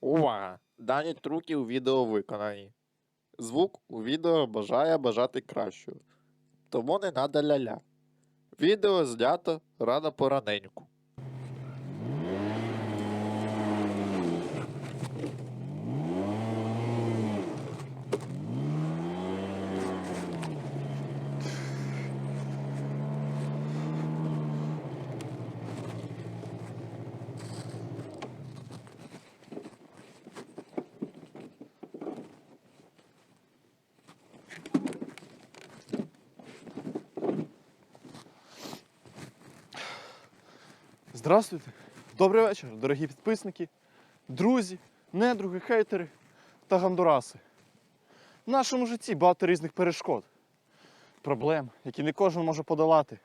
Увага! Дані трюки у відео виконані. Звук у відео бажає бажати кращого. Тому не надо ля-ля. Відео знято рано пораненьку. Здравствуйте! Добрий вечір, дорогі підписники, друзі, недруги, хейтери та гандураси. В нашому житті багато різних перешкод, проблем, які не кожен може подолати,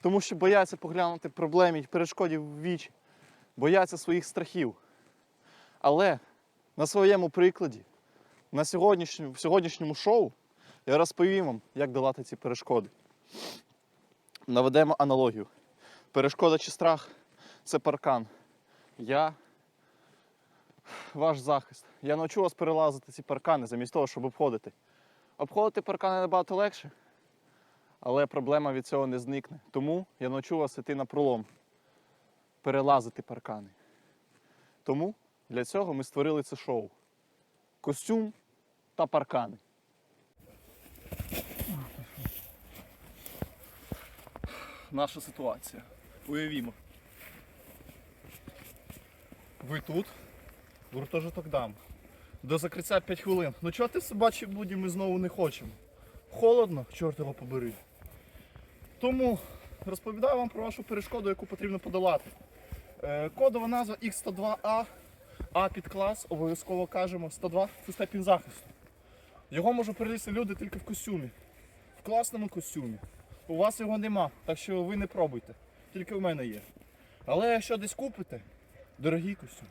тому що бояться поглянути проблемі й перешкоді в вічі, бояться своїх страхів. Але на своєму прикладі, на сьогоднішньому, в сьогоднішньому шоу я розповім вам, як долати ці перешкоди. Наведемо аналогію. Перешкода чи страх це паркан. Я ваш захист. Я навчу вас перелазити ці паркани замість того, щоб обходити. Обходити паркани набагато легше, але проблема від цього не зникне. Тому я навчу вас іти на пролом, перелазити паркани. Тому для цього ми створили це шоу. Костюм та паркани. Наша ситуація. Уявімо. Ви тут, гуртожиток дам. До закриття 5 хвилин. Ну чого ти в собачій буді ми знову не хочемо? Холодно, чорт його побери. Тому розповідаю вам про вашу перешкоду, яку потрібно подолати. Е, кодова назва X102A, А під клас, обов'язково кажемо, 102 це степінь захисту. Його можуть перелізти люди тільки в костюмі. В класному костюмі. У вас його нема, так що ви не пробуйте. Тільки в мене є. Але якщо десь купите, дорогий костюм,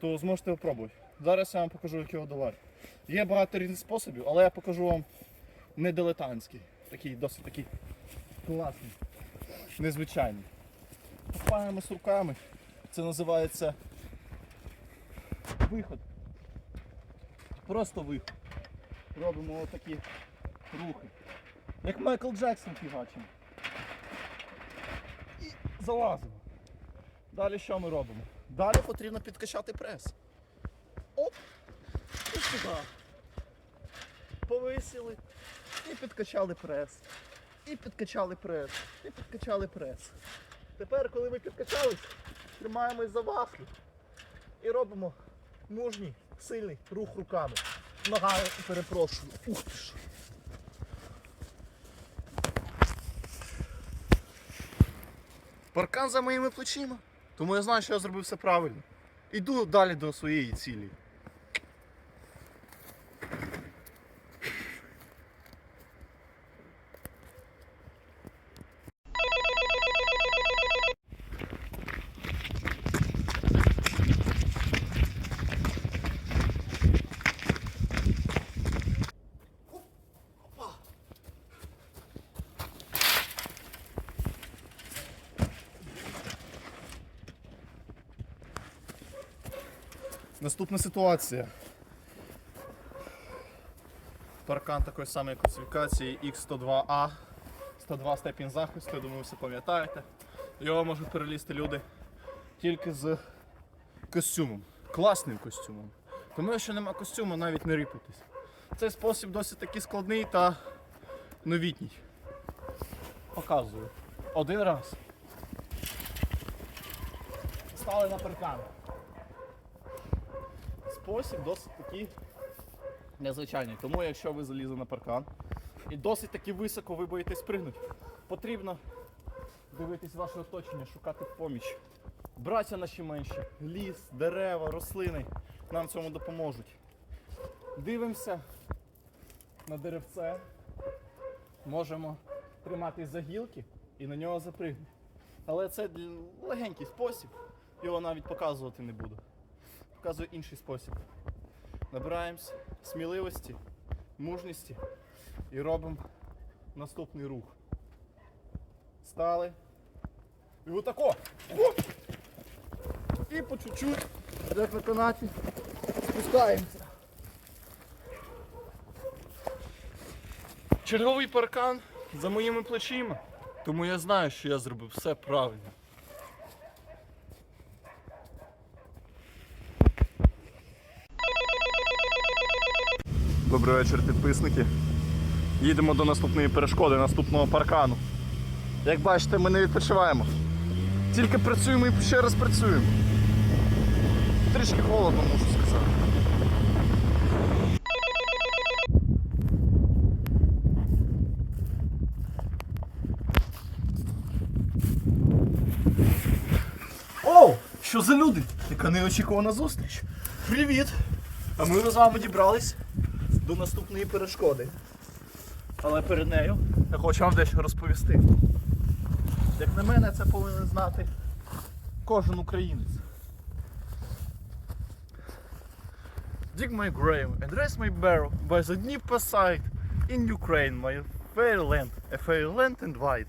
то зможете спробувати. Зараз я вам покажу, як його долати. Є багато різних способів, але я покажу вам не дилетантський. Такий досить такий класний, незвичайний. Попаємо з руками. Це називається виход. Просто виход. Робимо отакі рухи. Як Майкл Джексон фігачимо. І залазимо. Далі що ми робимо? Далі потрібно підкачати прес. Оп! І сюди. Повисіли. І підкачали прес. І підкачали прес. І підкачали прес. Тепер, коли ми підкачались, тримаємось за вафлю і робимо мужній, сильний рух руками. Нога, перепрошую. Ух ти ж. Паркан за моїми плечима. Тому я знаю, що я зробив все правильно. Іду далі до своєї цілі. Наступна ситуація. Паркан такої самої класифікації X102A. 102 степінь захисту, я думаю, ви все пам'ятаєте. Його можуть перелізти люди тільки з костюмом. Класним костюмом. Тому якщо нема костюму, навіть не рипайтесь. Цей спосіб досить таки складний та новітній. Показую. Один раз. Стали на паркан спосіб досить такий незвичайний. Тому якщо ви залізли на паркан і досить таки високо ви боїтесь пригнути, потрібно дивитись ваше оточення, шукати поміч. Браття наші менші, ліс, дерева, рослини нам цьому допоможуть. Дивимося на деревце, можемо триматись за гілки і на нього запригнути. Але це легенький спосіб, його навіть показувати не буду показую інший спосіб. Набираємось сміливості, мужності і робимо наступний рух. Стали. І отако. І по чуть-чуть, як на спускаємося. Черговий паркан за моїми плечима. Тому я знаю, що я зробив все правильно. Добрий вечір, підписники. Їдемо до наступної перешкоди, наступного паркану. Як бачите, ми не відпочиваємо. Тільки працюємо і ще раз працюємо. Трішки холодно, можу сказати. Оу! Що за люди? Яка неочікувана зустріч. Привіт! А ми з вами дібрались до наступної перешкоди. Але перед нею я хочу вам дещо розповісти. Як на мене, це повинен знати кожен українець. Dig my grave and rest my barrow by the Dnieper side in Ukraine, my fair land, a fair land and wide.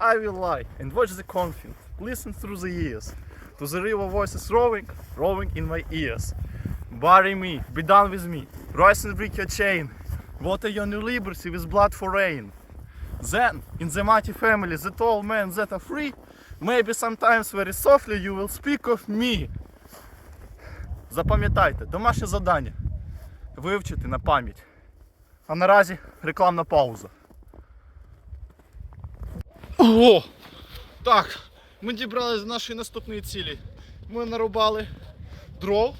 I will lie and watch the conflict, listen through the years, to the river voices rowing, rowing in my ears. Bury me, be done with me, rise and break your chain, water your new liberty with blood for rain. Then, in the mighty family, that all men that are free, maybe sometimes very softly you will speak of me. Запам'ятайте, домашнє завдання. Вивчити на пам'ять. А наразі рекламна пауза. О! Так, ми дібрались до нашої наступної цілі. Ми нарубали дров.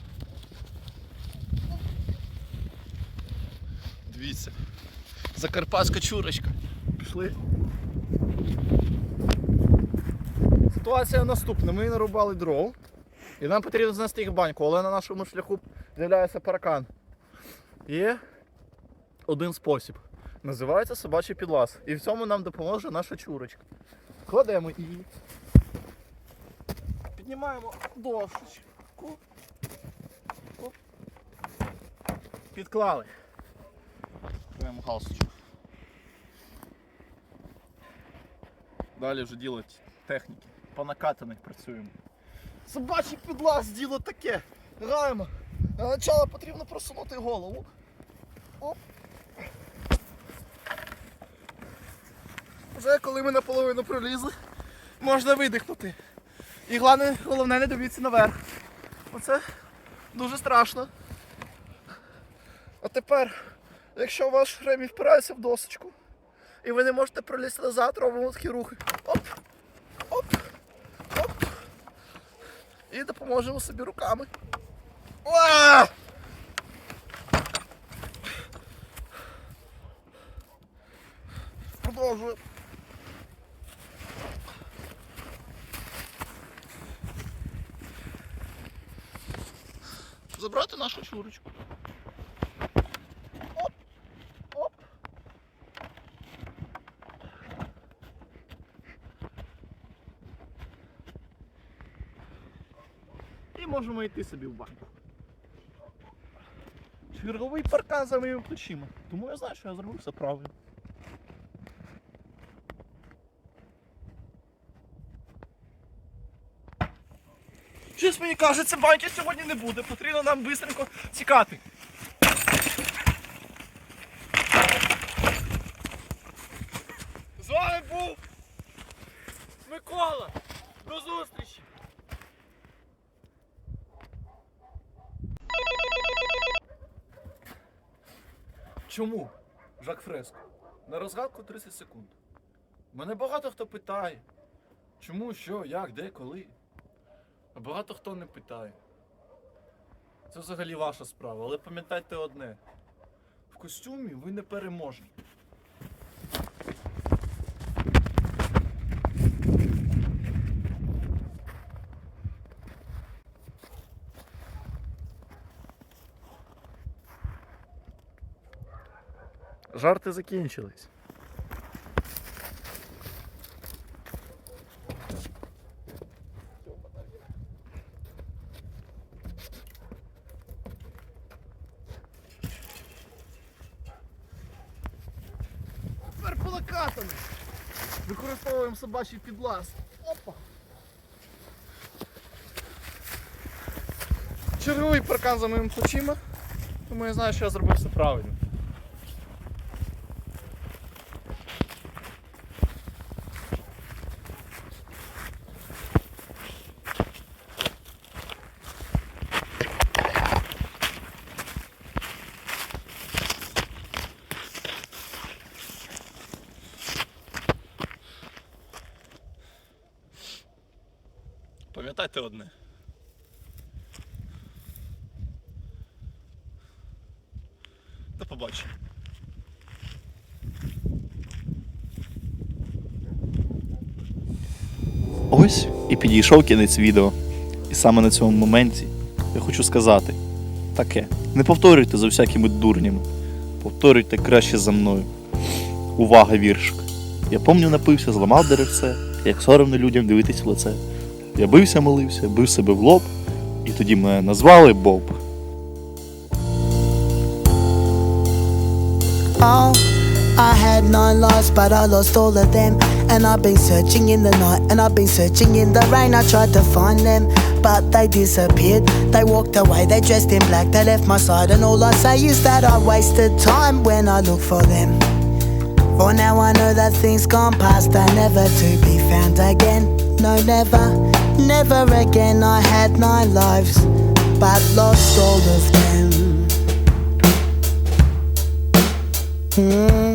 Дивіться. Закарпатська чурочка. Пішли. Ситуація наступна. Ми нарубали дров. І нам потрібно знести їх баньку, але на нашому шляху з'являється паркан. Є один спосіб. Називається собачий підлаз. І в цьому нам допоможе наша чурочка. Кладемо її. Піднімаємо дошечку. Підклали. Беремо галстучок. Далі вже діло техніки. По накатаних працюємо. Собачий підлаз, діло таке. Граємо. Для начала потрібно просунути голову. Оп. Вже коли ми наполовину пролізли, можна видихнути. І головне, головне не дивіться наверх. Оце дуже страшно. А тепер, якщо ваш ремінь впирається в досочку, і ви не можете пролізти назад, робимо такі рухи. Оп! Оп! Оп! І допоможемо собі руками. Уа! Продовжуємо. Забрати нашу чурочку. Можемо йти собі в баньку. Черговий паркан за моїми плечима. Тому я знаю, що я зробив все правильно. Щось мені кажеться, баньки сьогодні не буде. Потрібно нам швидко тікати. З вами був Микола. До зустрічі! Чому? Жак Фреско. На розгадку 30 секунд. Мене багато хто питає. Чому, що, як, де, коли. А багато хто не питає. Це взагалі ваша справа, але пам'ятайте одне. В костюмі ви не переможні. Жарти закінчились. Тепер по накатану. Використовуємо собачий підлаз. Опа. Черговий паркан за моїми плечима, тому я знаю, що я зробив все правильно. Пам'ятайте одне. До побачення. Ось і підійшов кінець відео. І саме на цьому моменті я хочу сказати таке: не повторюйте за всякими дурнями, повторюйте краще за мною. Увага, віршик. Я помню, напився, зламав деревце, як соромно людям дивитись в лице. Я бився, молився, бив себе в лоб, і тоді мене назвали Боб. Oh, I had nine lives, but I lost all of them. And I've been searching in the night, and I've been searching in the rain. I tried to find them, but they disappeared. They walked away, they dressed in black, they left my side. And all I say is that I wasted time when I look for them. For now I know that things gone past are never to be found again. No, never, never again. I had nine lives, but lost all of them. Hmm.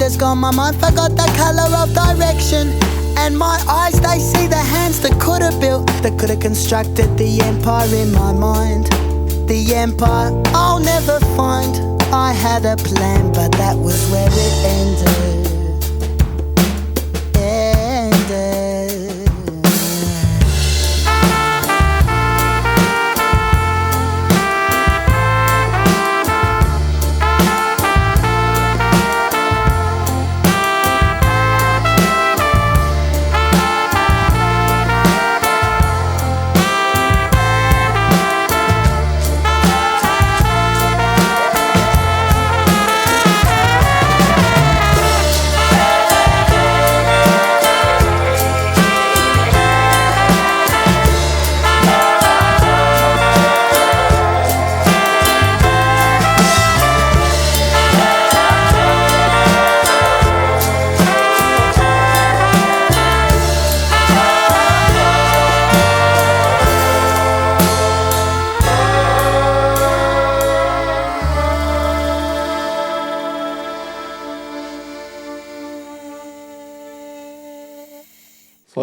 Has gone. My mind forgot the color of direction. And my eyes, they see the hands that could have built, that could have constructed the empire in my mind. The empire I'll never find. I had a plan, but that was where it. Ended.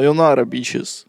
Leonora, bitches.